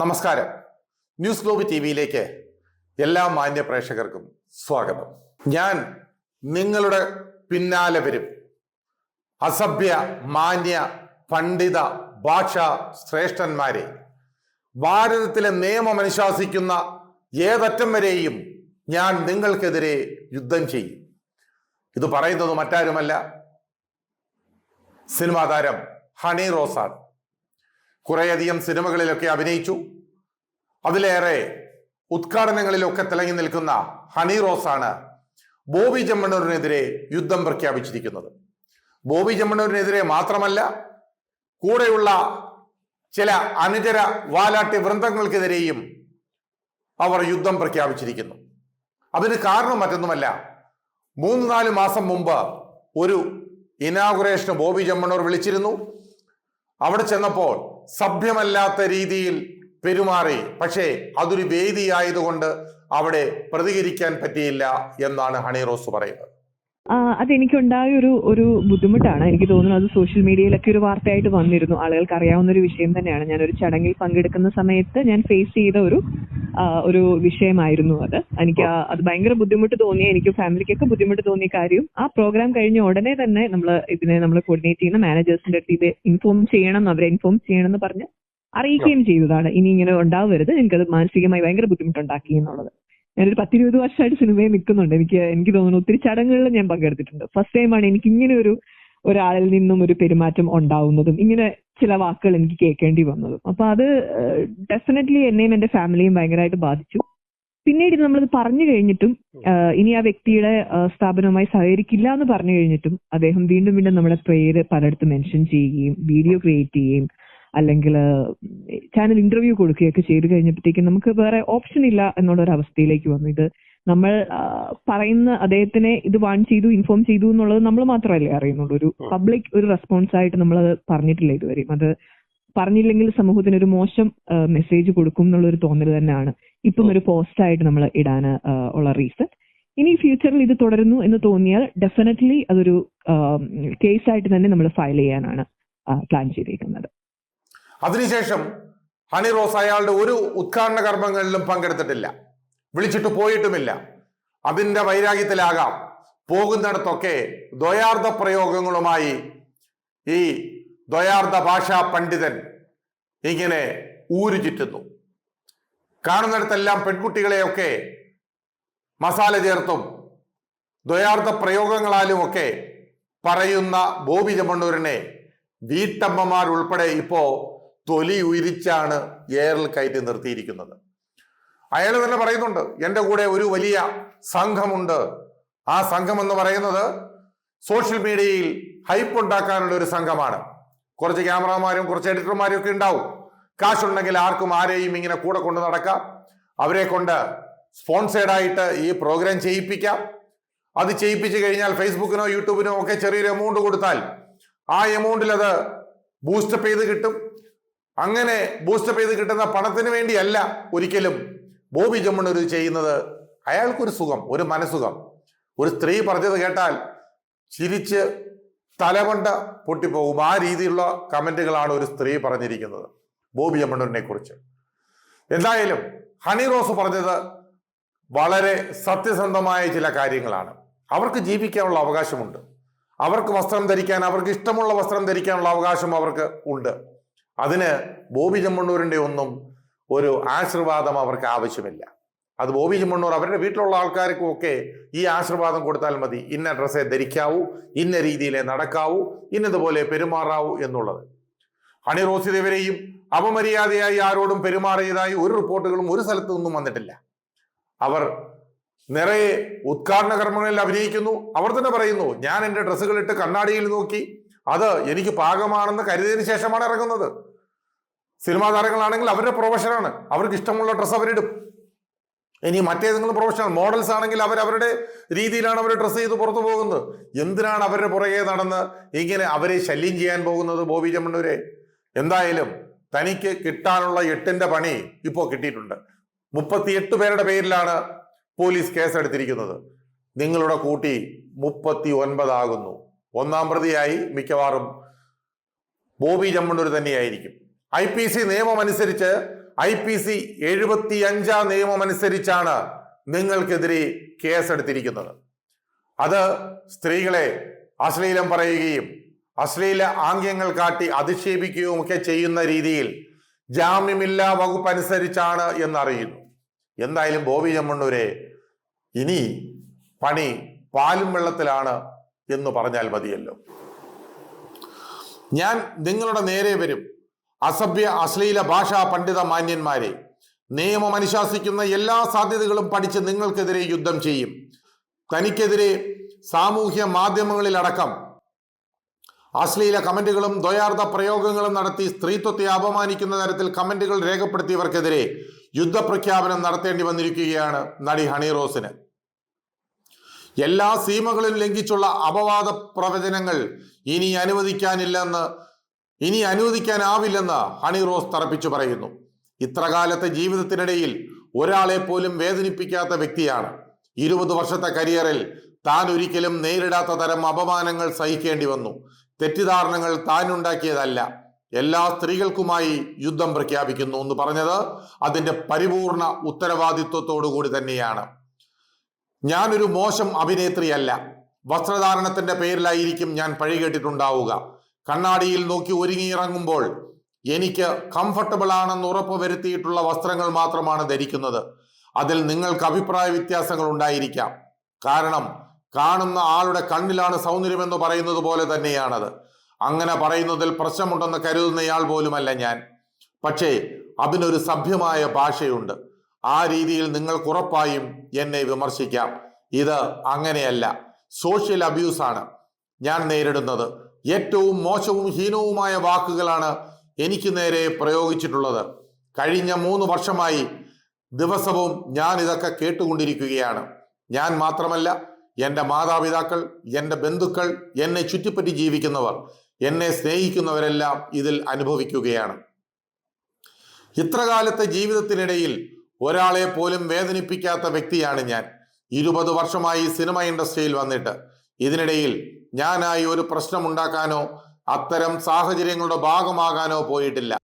നമസ്കാരം. News globe T വിയിലേക്ക് എല്ലാ മാന്യ പ്രേക്ഷകർക്കും സ്വാഗതം. ഞാൻ നിങ്ങളുടെ പിന്നാലെ വരും. അസഭ്യ മാന്യ പണ്ഡിത ഭാഷാ ശ്രേഷ്ഠന്മാരെ ഭാരതത്തിലെ നിയമം അനുശാസിക്കുന്ന ഏതറ്റം വരെയും ഞാൻ നിങ്ങൾക്കെതിരെ യുദ്ധം ചെയ്യും. ഇത് പറയുന്നത് മറ്റാരുമല്ല. സിനിമാ താരം ഹണി റോസാണ് കുറേയധികം സിനിമകളിലൊക്കെ അഭിനയിച്ചു. അതിലേറെ ഉദ്ഘാടനങ്ങളിലൊക്കെ തിളങ്ങി നിൽക്കുന്ന ഹണി റോസാണ് ബോബി ചെമ്മണ്ണൂരിനെതിരെ യുദ്ധം പ്രഖ്യാപിച്ചിരിക്കുന്നത്. ബോബി ചെമ്മണ്ണൂരിനെതിരെ മാത്രമല്ല കൂടെയുള്ള ചില അനുചര വാലാട്ടി വൃന്ദങ്ങൾക്കെതിരെയും അവർ യുദ്ധം പ്രഖ്യാപിച്ചിരിക്കുന്നു. അതിന് കാരണം മറ്റൊന്നുമല്ല മൂന്ന് നാല് മാസം മുമ്പ് ഒരു ഇനാഗുറേഷന് ബോബി ചെമ്മണ്ണൂർ വിളിച്ചിരുന്നു. അവിടെ ചെന്നപ്പോൾ സഭ്യമല്ലാത്ത രീതിയിൽ പെരുമാറി. പക്ഷേ അതൊരു വേദിയായതുകൊണ്ട് അവിടെ പ്രതികരിക്കാൻ പറ്റിയില്ല എന്നാണ് ഹണി റോസ് പറയുന്നത്. അതെനിക്കുണ്ടായ ഒരു ഒരു ബുദ്ധിമുട്ടാണ്. എനിക്ക് തോന്നുന്നു അത് സോഷ്യൽ മീഡിയയിലൊക്കെ ഒരു വാർത്തയായിട്ട് വന്നിരുന്നു. ആളുകൾക്ക് അറിയാവുന്ന ഒരു വിഷയം തന്നെയാണ്. ഞാൻ ഒരു ചടങ്ങിൽ പങ്കെടുക്കുന്ന സമയത്ത് ഞാൻ ഫേസ് ചെയ്ത ഒരു ഒരു വിഷയമായിരുന്നു അത്. എനിക്ക് അത് ഭയങ്കര ബുദ്ധിമുട്ട് തോന്നി എനിക്ക് ഫാമിലിക്കൊക്കെ ബുദ്ധിമുട്ട് തോന്നിയ കാര്യം ആ പ്രോഗ്രാം കഴിഞ്ഞ ഉടനെ തന്നെ നമ്മൾ ഇതിനെ നമ്മൾ കോർഡിനേറ്റ് ചെയ്യുന്ന മാനേജേഴ്സിന്റെ അടുത്ത് ഇത് ഇൻഫോം ചെയ്യണം അവരെ ഇൻഫോം ചെയ്യണം എന്ന് പറഞ്ഞ് അറിയിക്കുകയും ചെയ്തതാണ്. ഇനി ഇങ്ങനെ ഉണ്ടാവരുത്. എനിക്കത് മാനസികമായി ഭയങ്കര ബുദ്ധിമുട്ടുണ്ടാക്കി എന്നുള്ളത്. ഞാനൊരു പത്തിരുപത് വർഷമായിട്ട് സിനിമയിൽ നിൽക്കുന്നുണ്ട്. എനിക്ക് എനിക്ക് തോന്നുന്നു ഒത്തിരി ചടങ്ങുകളിൽ ഞാൻ പങ്കെടുത്തിട്ടുണ്ട്. ഫസ്റ്റ് ടൈമാണ് എനിക്ക് ഇങ്ങനെ ഒരു ഒരാളിൽ നിന്നും ഒരു പെരുമാറ്റം ഉണ്ടാവുന്നതും ഇങ്ങനെ ചില വാക്കുകൾ എനിക്ക് കേൾക്കേണ്ടി വന്നതും. അപ്പൊ അത് ഡെഫിനറ്റ്ലി എന്നെയും എന്റെ ഫാമിലിയും ഭയങ്കരമായിട്ട് ബാധിച്ചു. പിന്നീട് നമ്മളത് പറഞ്ഞു കഴിഞ്ഞിട്ടും ഇനി ആ വ്യക്തിയുടെ സ്ഥാപനവുമായി സഹകരിക്കില്ല എന്ന് പറഞ്ഞു കഴിഞ്ഞിട്ടും അദ്ദേഹം വീണ്ടും വീണ്ടും നമ്മുടെ പേര് പലയിടത്തും മെൻഷൻ ചെയ്യുകയും വീഡിയോ ക്രിയേറ്റ് ചെയ്യുകയും അല്ലെങ്കിൽ ചാനൽ ഇന്റർവ്യൂ കൊടുക്കുകയൊക്കെ ചെയ്തു കഴിഞ്ഞപ്പോഴത്തേക്കും നമുക്ക് വേറെ ഓപ്ഷൻ ഇല്ല എന്നുള്ള ഒരു അവസ്ഥയിലേക്ക് വന്നു. ഇത് നമ്മൾ പറയുന്ന അദ്ദേഹത്തിനെ ഇത് വാൺ ചെയ്തു ഇൻഫോം ചെയ്തു എന്നുള്ളത് നമ്മൾ മാത്രമല്ലേ അറിയുന്നുള്ളൂ. ഒരു പബ്ലിക് ഒരു റെസ്പോൺസ് ആയിട്ട് നമ്മൾ അത് പറഞ്ഞിട്ടില്ല ഇതുവരെയും അത് പറഞ്ഞില്ലെങ്കിൽ സമൂഹത്തിന് ഒരു മോശം മെസ്സേജ് കൊടുക്കും എന്നുള്ള ഒരു തോന്നൽ തന്നെയാണ്. ഇപ്പം ഒരു പോസ്റ്റ് ആയിട്ട് നമ്മൾ ഇടാൻ ഉള്ള റീസൺ. ഇനി ഫ്യൂച്ചറിൽ ഇത് തുടരുന്നു എന്ന് തോന്നിയാൽ ഡെഫിനറ്റ്ലി അതൊരു കേസായിട്ട് തന്നെ നമ്മൾ ഫയൽ ചെയ്യാനാണ് പ്ലാൻ ചെയ്തിരിക്കുന്നത്. അതിനുശേഷം ഹണി റോസ് അയാളുടെ ഒരു ഉദ്ഘാടന കർമ്മങ്ങളിലും പങ്കെടുത്തിട്ടില്ല. വിളിച്ചിട്ട് പോയിട്ടുമില്ല. അതിന്റെ വൈരാഗ്യത്തിലാകാം. പോകുന്നിടത്തൊക്കെ ദ്വയാർത്ഥ പ്രയോഗങ്ങളുമായി ഈ ദ്വയാർത്ഥ ഭാഷാ പണ്ഡിതൻ ഇങ്ങനെ ഊരു ചുറ്റുന്നു. കാണുന്നിടത്തെല്ലാം പെൺകുട്ടികളെയൊക്കെ മസാല ചേർത്തും ദ്വയാർത്ഥ പ്രയോഗങ്ങളാലും ഒക്കെ പറയുന്ന ബോബി ചമ്മണ്ണൂരിനെ വീട്ടമ്മമാർ ഉൾപ്പെടെ ഇപ്പോ തൊലി ഉരിച്ചാണ് ഏറിൽ കയറ്റി നിർത്തിയിരിക്കുന്നത്. അയാൾ തന്നെ പറയുന്നുണ്ട് എന്റെ കൂടെ ഒരു വലിയ സംഘമുണ്ട്. ആ സംഘം എന്ന് പറയുന്നത് സോഷ്യൽ മീഡിയയിൽ ഹൈപ്പ് ഉണ്ടാക്കാനുള്ള ഒരു സംഘമാണ്. കുറച്ച് ക്യാമറമാരും കുറച്ച് എഡിറ്റർമാരും ഒക്കെ ഉണ്ടാവും. കാശുണ്ടെങ്കിൽ ആർക്കും ആരെയും ഇങ്ങനെ കൂടെ കൊണ്ട് നടക്കാം. അവരെ കൊണ്ട് സ്പോൺസേഡായിട്ട് ഈ പ്രോഗ്രാം ചെയ്യിപ്പിക്കാം. അത് ചെയ്യിപ്പിച്ചു കഴിഞ്ഞാൽ ഫേസ്ബുക്കിനോ യൂട്യൂബിനോ ഒക്കെ ചെറിയൊരു എമൗണ്ട് കൊടുത്താൽ ആ എമൗണ്ടിൽ അത് ബൂസ്റ്റപ്പ് ചെയ്ത് കിട്ടും. അങ്ങനെ ബൂസ്റ്റപ്പ് ചെയ്ത് കിട്ടുന്ന പണത്തിന് വേണ്ടിയല്ല ഒരിക്കലും ബോബി ജമ്മണൂർ ചെയ്യുന്നത് അയാൾക്കൊരു സുഖം ഒരു മനസുഖം ഒരു സ്ത്രീ പറഞ്ഞത് കേട്ടാൽ ചിരിച്ച് തലകൊണ്ട പൊട്ടിപ്പോകും. ആ രീതിയിലുള്ള കമന്റുകളാണ് ഒരു സ്ത്രീ പറഞ്ഞിരിക്കുന്നത് ബോബി ജമ്മണ്ണൂരിനെ കുറിച്ച് എന്തായാലും ഹണി റോസ് പറഞ്ഞത് വളരെ സത്യസന്ധമായ ചില കാര്യങ്ങളാണ്. അവർക്ക് ജീവിക്കാനുള്ള അവകാശമുണ്ട്. അവർക്ക് വസ്ത്രം ധരിക്കാൻ അവർക്ക് ഇഷ്ടമുള്ള വസ്ത്രം ധരിക്കാനുള്ള അവകാശം അവർക്ക് ഉണ്ട്. അതിന് ബോബി ചെമ്മണ്ണൂരിന്റെ ഒന്നും ഒരു ആശീർവാദം അവർക്ക് ആവശ്യമില്ല. അത് ബോബി ചെമ്മണ്ണൂർ അവരുടെ വീട്ടിലുള്ള ആൾക്കാർക്കും ഒക്കെ ഈ ആശീർവാദം കൊടുത്താൽ മതി. ഇന്ന ഡ്രസ്സേ ധരിക്കാവൂ ഇന്ന രീതിയിലെ നടക്കാവൂ ഇന്നതുപോലെ പെരുമാറാവൂ എന്നുള്ളത്. ഹണി റോസി ദേവരെയും അപമര്യാദയായി ആരോടും പെരുമാറിയതായി ഒരു റിപ്പോർട്ടുകളും ഒരു സ്ഥലത്തു നിന്നും വന്നിട്ടില്ല. അവർ നിറയെ ഉദ്ഘാടന കർമ്മങ്ങളിൽ അഭിനയിക്കുന്നു. അവർ തന്നെ പറയുന്നു ഞാൻ എന്റെ ഡ്രസ്സുകൾ ഇട്ട് കണ്ണാടിയിൽ നോക്കി അത് എനിക്ക് പാകമാണെന്ന് കരുതിയതിനു ശേഷമാണ് ഇറങ്ങുന്നത്. സിനിമാ താരങ്ങളാണെങ്കിൽ അവരുടെ പ്രൊഫഷനാണ്. അവർക്ക് ഇഷ്ടമുള്ള ഡ്രസ്സ് അവരിടും. ഇനി മറ്റേതെങ്കിലും പ്രൊഫഷണൽ മോഡൽസ് ആണെങ്കിൽ അവർ അവരുടെ രീതിയിലാണ് അവർ ഡ്രസ്സ് ചെയ്ത് പുറത്തു പോകുന്നത്. എന്തിനാണ് അവരുടെ പുറകെ നടന്ന് ഇങ്ങനെ അവരെ ശല്യം ചെയ്യാൻ പോകുന്നത് ബോബി ചെമ്മണ്ണൂരെ? എന്തായാലും തനിക്ക് കിട്ടാനുള്ള എട്ടിന്റെ പണി ഇപ്പോൾ കിട്ടിയിട്ടുണ്ട്. മുപ്പത്തിയെട്ട് പേരുടെ പേരിലാണ് പോലീസ് കേസെടുത്തിരിക്കുന്നത്. നിങ്ങളുടെ കൂട്ടി മുപ്പത്തി ഒൻപതാകുന്നു ഒന്നാം പ്രതിയായി മിക്കവാറും ബോബി ചെമ്മണ്ണൂർ തന്നെയായിരിക്കും. ഐ പി സി നിയമം അനുസരിച്ച് ഐ പി സി എഴുപത്തി അഞ്ചാം നിയമം അനുസരിച്ചാണ് നിങ്ങൾക്കെതിരെ കേസെടുത്തിരിക്കുന്നത്. അത് സ്ത്രീകളെ അശ്ലീലം പറയുകയും അശ്ലീല ആംഗ്യങ്ങൾ കാട്ടി അധിക്ഷേപിക്കുകയും ഒക്കെ ചെയ്യുന്ന രീതിയിൽ ജാമ്യമില്ലാ വകുപ്പ് അനുസരിച്ചാണ് എന്നറിയുന്നു. എന്തായാലും ബോബി ചെമ്മണ്ണൂരെ ഇനി പണി പാലും വെള്ളത്തിലാണ് എന്ന് പറഞ്ഞാൽ മതിയല്ലോ. ഞാൻ നിങ്ങളുടെ നേരെ വരും. അസഭ്യ അശ്ലീല ഭാഷാ പണ്ഡിത മാന്യന്മാരെ നിയമം അനുശാസിക്കുന്ന എല്ലാ സാധ്യതകളും പഠിച്ച് നിങ്ങൾക്കെതിരെ യുദ്ധം ചെയ്യും. തനിക്കെതിരെ സാമൂഹ്യ മാധ്യമങ്ങളിലടക്കം അശ്ലീല കമന്റുകളും ദ്വയാർത്ഥ പ്രയോഗങ്ങളും നടത്തി സ്ത്രീത്വത്തെ അപമാനിക്കുന്ന തരത്തിൽ കമന്റുകൾ രേഖപ്പെടുത്തിയവർക്കെതിരെ യുദ്ധപ്രഖ്യാപനം നടത്തേണ്ടി വന്നിരിക്കുകയാണ് നടി ഹണി റോസിന്. എല്ലാ സീമകളും ലംഘിച്ചുള്ള അപവാദ പ്രവചനങ്ങൾ ഇനി അനുവദിക്കാനില്ലെന്ന് ഇനി അനുവദിക്കാനാവില്ലെന്ന് ഹണി റോസ് തറപ്പിച്ചു പറയുന്നു. ഇത്രകാലത്തെ ജീവിതത്തിനിടയിൽ ഒരാളെ പോലും വേദനിപ്പിക്കാത്ത വ്യക്തിയാണ്. ഇരുപത് വർഷത്തെ കരിയറിൽ താൻ ഒരിക്കലും നേരിടാത്ത തരം അപമാനങ്ങൾ സഹിക്കേണ്ടി വന്നു. തെറ്റിദ്ധാരണകൾ താൻ ഉണ്ടാക്കിയതല്ല എല്ലാ സ്ത്രീകൾക്കുമായി യുദ്ധം പ്രഖ്യാപിക്കുന്നു എന്ന് പറഞ്ഞത് അതിന്റെ പരിപൂർണ ഉത്തരവാദിത്വത്തോടു കൂടി തന്നെയാണ്. ഞാനൊരു മോശം അഭിനേത്രിയല്ല. വസ്ത്രധാരണത്തിന്റെ പേരിലായിരിക്കും ഞാൻ പഴി കേട്ടിട്ടുണ്ടാവുക. കണ്ണാടിയിൽ നോക്കി ഒരുങ്ങിയിറങ്ങുമ്പോൾ എനിക്ക് കംഫർട്ടബിൾ ആണെന്ന് ഉറപ്പ് വരുത്തിയിട്ടുള്ള വസ്ത്രങ്ങൾ മാത്രമാണ് ധരിക്കുന്നത്. അതിൽ നിങ്ങൾക്ക് അഭിപ്രായ വ്യത്യാസങ്ങൾ ഉണ്ടായിരിക്കാം. കാരണം കാണുന്ന ആളുടെ കണ്ണിലാണ് സൗന്ദര്യം എന്ന് പറയുന്നത് പോലെ തന്നെയാണത്. അങ്ങനെ പറയുന്നതിൽ പ്രശ്നമുണ്ടെന്ന് കരുതുന്നയാൾ പോലുമല്ല ഞാൻ. പക്ഷേ അതിനൊരു സഭ്യമായ ഭാഷയുണ്ട്. ആ രീതിയിൽ നിങ്ങൾക്ക് ഉറപ്പായും എന്നെ വിമർശിക്കാം. ഇത് അങ്ങനെയല്ല. സോഷ്യൽ അബ്യൂസാണ് ഞാൻ നേരിടുന്നത്. ഏറ്റവും മോശവും ഹീനവുമായ വാക്കുകളാണ് എനിക്ക് നേരെ പ്രയോഗിച്ചിട്ടുള്ളത്. കഴിഞ്ഞ മൂന്ന് വർഷമായി ദിവസവും ഞാൻ ഇതൊക്കെ കേട്ടുകൊണ്ടിരിക്കുകയാണ്. ഞാൻ മാത്രമല്ല എന്റെ മാതാപിതാക്കൾ എന്റെ ബന്ധുക്കൾ എന്നെ ചുറ്റിപ്പറ്റി ജീവിക്കുന്നവർ എന്നെ സ്നേഹിക്കുന്നവരെല്ലാം ഇതിൽ അനുഭവിക്കുകയാണ്. ഇത്രകാലത്തെ ജീവിതത്തിനിടയിൽ ഒരാളെ പോലും വേദനിപ്പിക്കാത്ത വ്യക്തിയാണ് ഞാൻ. ഇരുപത് വർഷമായി സിനിമ ഇൻഡസ്ട്രിയിൽ വന്നിട്ട് ഇതിനിടയിൽ ഞാനായി ഒരു പ്രശ്നമുണ്ടാക്കാനോ അത്തരം സാഹചര്യങ്ങളുടെ ഭാഗമാകാനോ പോയിട്ടില്ല.